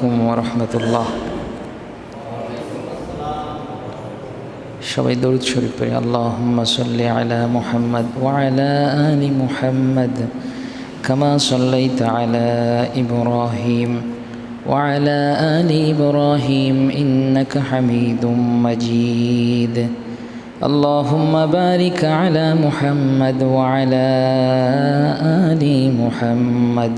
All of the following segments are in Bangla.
আলাইকুম ওরহমতুল্লাহ সবাই দরুদ শরীফ পড়ি আল্লাহুম্মা সাল্লি আলা মুহাম্মদ ওয়া আলা আলি মুহাম্মদ কামা সাল্লাইতা আলা ইব্রাহিম وعلى آل إبراهيم إنك حميد مجيد اللهم بارك على محمد وعلى آل محمد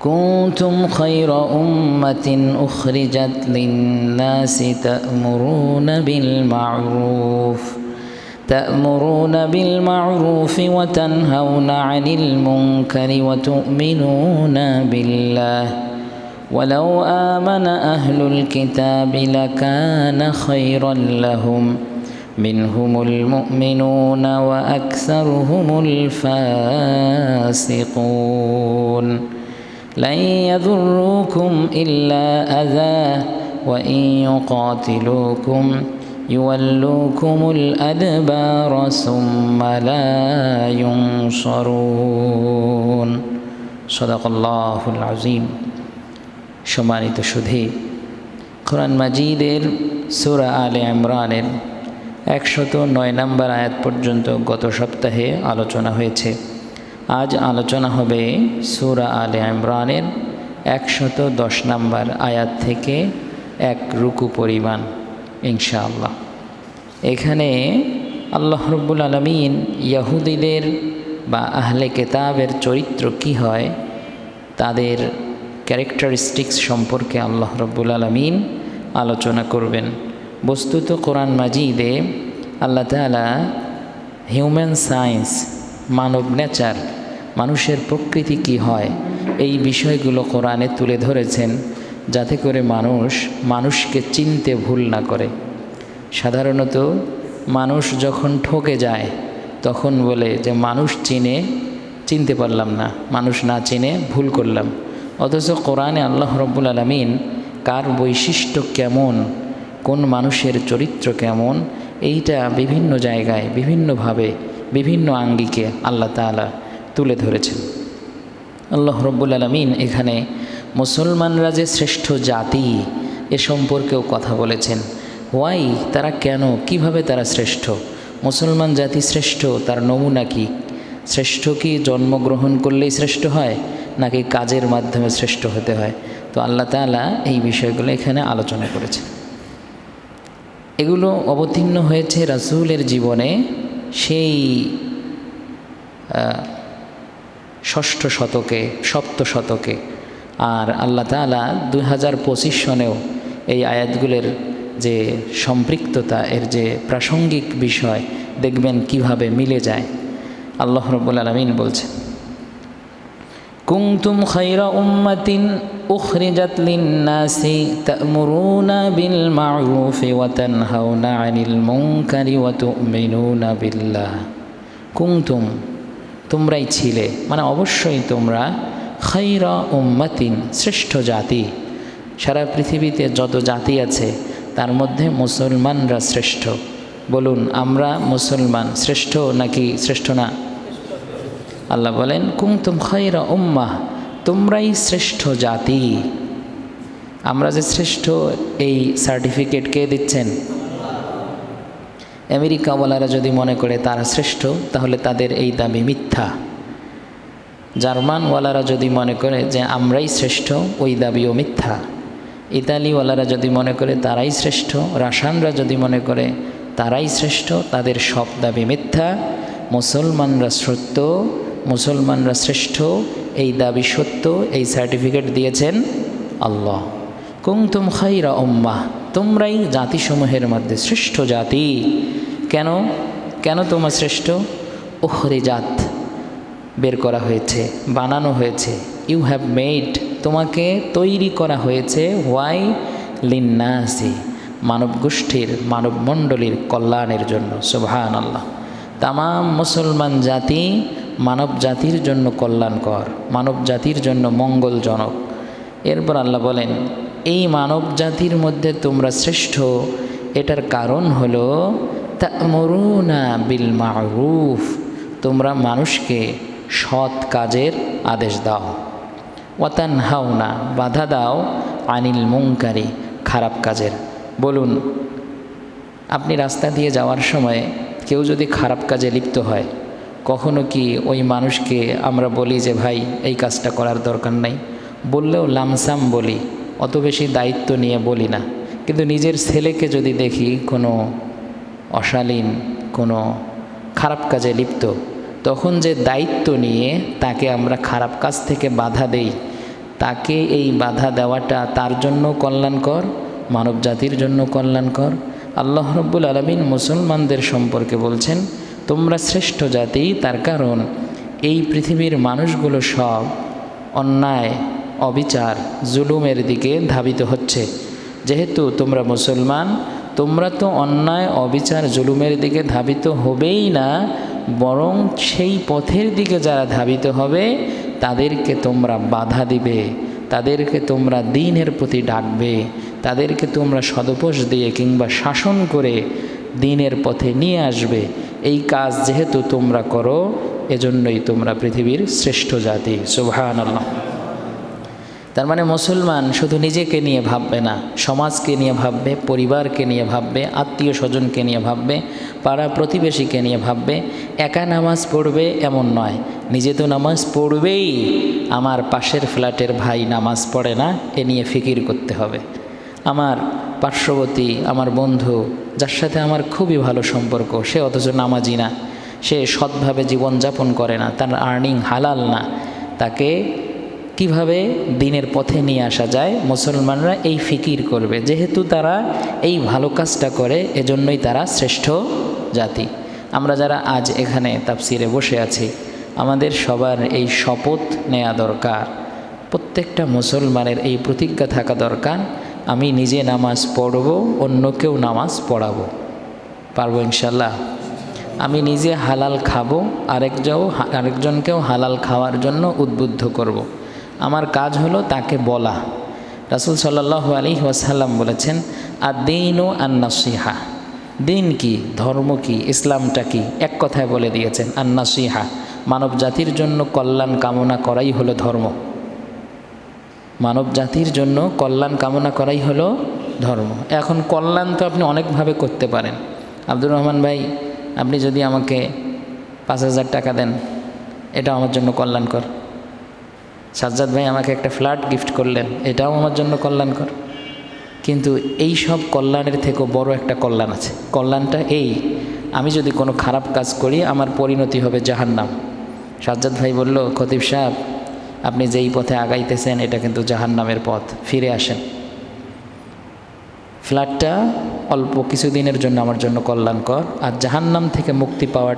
كنتم خير أمة أخرجت للناس تأمرون بالمعروف تأمرون بالمعروف وتنهون عن المنكر وتؤمنون بالله. ولو آمن أهل الكتاب لكان خيرا لهم منهم المؤمنون وأكثرهم الفاسقون. لن يضروكم إلا أذى وإن يقاتلوكم يولوكم الأدبار ثم لا ينصرون صدق الله العظيم সম্মানিত সুধী কোরআন মাজিদের সুরা আলে ইমরানের একশত নয় নম্বর আয়াত পর্যন্ত গত সপ্তাহে আলোচনা হয়েছে আজ আলোচনা হবে সুরা আলে ইমরানের একশত দশ নম্বর আয়াত থেকে এক রুকু পরিমাণ, ইনশাআল্লাহ। এখানে আল্লাহ রব্বুল আলমিন ইয়াহুদিদের বা আহলে কেতাবের চরিত্র কি হয়, তাদের ক্যারেক্টারিস্টিক্স সম্পর্কে আল্লাহ রব্বুল আলমিন আলোচনা করবেন। বস্তুত কোরআন মাজিদে আল্লাহ তালা হিউম্যান সায়েন্স মানব নেচার মানুষের প্রকৃতি কি হয়? এই বিষয়গুলো কোরআনে তুলে ধরেছেন যাতে করে মানুষ মানুষকে চিনতে ভুল না করে। সাধারণত মানুষ যখন ঠকে যায়, তখন বলে যে মানুষ চিনে, চিনতে পারলাম না। মানুষ না চিনে ভুল করলাম। অথচ কোরআনে আল্লাহ রব্বুল আলমিন কার বৈশিষ্ট্য কেমন, কোন মানুষের চরিত্র কেমন, এইটা বিভিন্ন জায়গায়, বিভিন্নভাবে, বিভিন্ন আঙ্গিকে আল্লাহ তালা তুলে ধরেছেন। আল্লাহ রব্বুল আলমিন এখানে মুসলমানরা যে শ্রেষ্ঠ জাতি, এ সম্পর্কেও কথা বলেছেন। ওয়াই তারা কেন? কীভাবে তারা শ্রেষ্ঠ? মুসলমান জাতি শ্রেষ্ঠ, তার নমুনা কি? শ্রেষ্ঠ কি জন্মগ্রহণ করলেই শ্রেষ্ঠ হয়, নাকি কাজের মাধ্যমে শ্রেষ্ঠ হতে হয়? তো আল্লাহ তালা এই বিষয়গুলো এখানে আলোচনা করেছে এগুলো অবতীর্ণ হয়েছে রাসুলের জীবনে, সেই ষষ্ঠ শতকে, সপ্ত শতকে। আর আল্লাহ তালা দুই হাজার পঁচিশ সনেও এই আয়াতগুলোর যে সম্পৃক্ততা, এর যে প্রাসঙ্গিক বিষয়, দেখবেন কীভাবে মিলে যায়। আল্লাহ রব্বুল আলমিন বলছেন কুমতুম খৈরা উম্মাতিন উখরিজাত লিন্নাসি তা'মুরুনা বিল মা'রুফি ওয়া তানহাউনা আনিল কুমতুম তোমরাই ছিলে। মানে অবশ্যই তোমরা খৈরা উম্মাতিন, শ্রেষ্ঠ জাতি। সারা পৃথিবীতে যত জাতি আছে, তার মধ্যে মুসলমানরা শ্রেষ্ঠ। বলুন, আমরা মুসলমান শ্রেষ্ঠ নাকি শ্রেষ্ঠ না? আল্লাহ বলেন কুমতুম খৈরা উম্মাহ, তোমরাই শ্রেষ্ঠ জাতি। আমরা যে শ্রেষ্ঠ, এই সার্টিফিকেট কে দিচ্ছেন? আমেরিকাওয়ালারা যদি মনে করে তারা শ্রেষ্ঠ, তাহলে তাদের এই দাবি মিথ্যা। জার্মানওয়ালারা যদি মনে করে যে আমরাই শ্রেষ্ঠ, ওই দাবিও মিথ্যা। ইতালিওয়ালারা যদি মনে করে তারাই শ্রেষ্ঠ, রাশানরা যদি মনে করে তারাই শ্রেষ্ঠ, তাদের সব দাবি মিথ্যা। মুসলমানরা সত্য, মুসলমানরা শ্রেষ্ঠ, এই দাবি সত্য, এই সার্টিফিকেট দিয়েছেন আল্লাহ। কুমতুম খাইরা উম্মাহ, তোমরাই জাতিসমূহের মধ্যে শ্রেষ্ঠ জাতি। কেন? কেন তোমার শ্রেষ্ঠ? ওহরে জাত বের করা হয়েছে, বানানো হয়েছে। ইউ হ্যাভ মেড তোমাকে তৈরি করা হয়েছে। ওয়াই লিন্নাসি মানব গোষ্ঠীর মানব মণ্ডলীর কল্যাণের জন্য। সুবহান আল্লাহ তাম মুসলমান জাতি মানব জাতির জন্য কল্যাণকর, মানব জাতির জন্য মঙ্গলজনক। এরপর আল্লাহ বলেন, এই মানব জাতির মধ্যে তোমরা শ্রেষ্ঠ। এটার কারণ হলো তামরুনা বিল মারুফ। তোমরা মানুষকে সৎ কাজের আদেশ দাও। ওয়াতান হাওনা বাধা দাও আনিল মুঙ্কারি খারাপ কাজের। বলুন, আপনি রাস্তা দিয়ে যাওয়ার সময় কেউ যদি খারাপ কাজে লিপ্ত হয়, কখনো কি ওই মানুষকে আমরা বলি যে, ভাই, এই কাজটা করার দরকার নাই বললেও লামসাম বলি, অত বেশি দায়িত্ব নিয়ে বলি না। কিন্তু নিজের ছেলেকে যদি দেখি কোনো অশালীন কোনো খারাপ কাজে লিপ্ত, তখন যে দায়িত্ব নিয়ে তাকে আমরা খারাপ কাজ থেকে বাধা দেই, তাকে এই বাধা দেওয়াটা তার জন্য কল্যাণকর মানব জাতির জন্য কল্যাণকর? আল্লাহ রব্বুল আলমিন মুসলমানদের সম্পর্কে বলছেন, তোমরা শ্রেষ্ঠ জাতি, তার কারণ এই পৃথিবীর মানুষগুলো সব অন্যায়, অবিচার, জুলুমের দিকে ধাবিত হচ্ছে। যেহেতু তোমরা মুসলমান তোমরা তো অন্যায়, অবিচার, জুলুমের দিকে ধাবিত হবেই না, বরং সেই পথের দিকে যারা ধাবিত হবে, তাদেরকে তোমরা বাধা দিবে, তাদেরকে তোমরা দিনের প্রতি ডাকবে, তাদেরকে তোমরা সদপোষ দিয়ে কিংবা শাসন করে দিনের পথে নিয়ে আসবে। এই কাজ যেহেতু তোমরা করো, এজন্যই তোমরা পৃথিবীর শ্রেষ্ঠ জাতি। সুবহান আল্লাহ তার মানে মুসলমান শুধু নিজেকে নিয়ে ভাববে না, সমাজকে নিয়ে ভাববে, পরিবারকে নিয়ে ভাববে, আত্মীয় স্বজনকে নিয়ে ভাববে, পাড়া প্রতিবেশীকে নিয়ে ভাববে, একা নামাজ পড়বে এমন নয়। নিজে তো নামাজ পড়বেই। আমার পাশের ফ্ল্যাটের ভাই নামাজ পড়ে না, এ নিয়ে ফিকির করতে হবে। আমার পার্শ্ববর্তী, আমার বন্ধু, যার সাথে আমার খুবই ভালো সম্পর্ক, সে অথচ নামাজি না। সে সৎভাবে জীবনযাপন করে না, তার আর্নিং হালাল না। তাকে কীভাবে দিনের পথে নিয়ে আসা যায়, মুসলমানরা এই ফিকির করবে। যেহেতু তারা এই ভালো কাজটা করে, এজন্যই তারা শ্রেষ্ঠ জাতি। আমরা যারা আজ এখানে তাপসিরে বসে আছি, আমাদের সবার এই শপথ নেওয়া দরকার। প্রত্যেকটা মুসলমানের এই প্রতিজ্ঞা থাকা দরকার, আমি নিজে নামাজ পড়ব অন্যকেও নামাজ পড়াবো। পারব ইনশাল্লাহ আমি নিজে হালাল খাব আরেকজন আরেকজনকেও হালাল খাওয়ার জন্য উদ্বুদ্ধ করব। আমার কাজ হলো তাকে বলা। রাসুল সাল্লাহ আলী ওয়াসাল্লাম বলেছেন আর দিন ও আন্নাসিহা। দিন কি, ধর্ম কি, ইসলামটা কি? এক কথায় বলে দিয়েছেন, আন্নাসিহা। মানব জাতির জন্য কল্যাণ কামনা করাই হলো ধর্ম। মানব জাতির জন্য কল্যাণ কামনা করাই হলো ধর্ম। এখন কল্যাণ তো আপনি অনেকভাবে করতে পারেন। আব্দুর রহমান ভাই, আপনি যদি আমাকে পাঁচ হাজার টাকা দেন, এটা আমার জন্য কল্যাণকর। সাজ্জাদ ভাই আমাকে একটা ফ্ল্যাট গিফট করলেন, এটাও আমার জন্য কল্যাণকর। কিন্তু এই সব কল্যাণের থেকেও বড় একটা কল্যাণ আছে। কল্যাণটা এই, আমি যদি কোনো খারাপ কাজ করি, আমার পরিণতি হবে জাহান্নাম। সাজ্জাদ ভাই বলল, খতিব সাহেব, আপনি যেই পথে আগাইতেছেন, এটা কিন্তু জাহান্নামের পথ, ফিরে আসেন। ফ্ল্যাটটা অল্প কিছুদিনের জন্য আমার জন্য কল্যাণকর, আর জাহান্নাম থেকে মুক্তি পাওয়াটা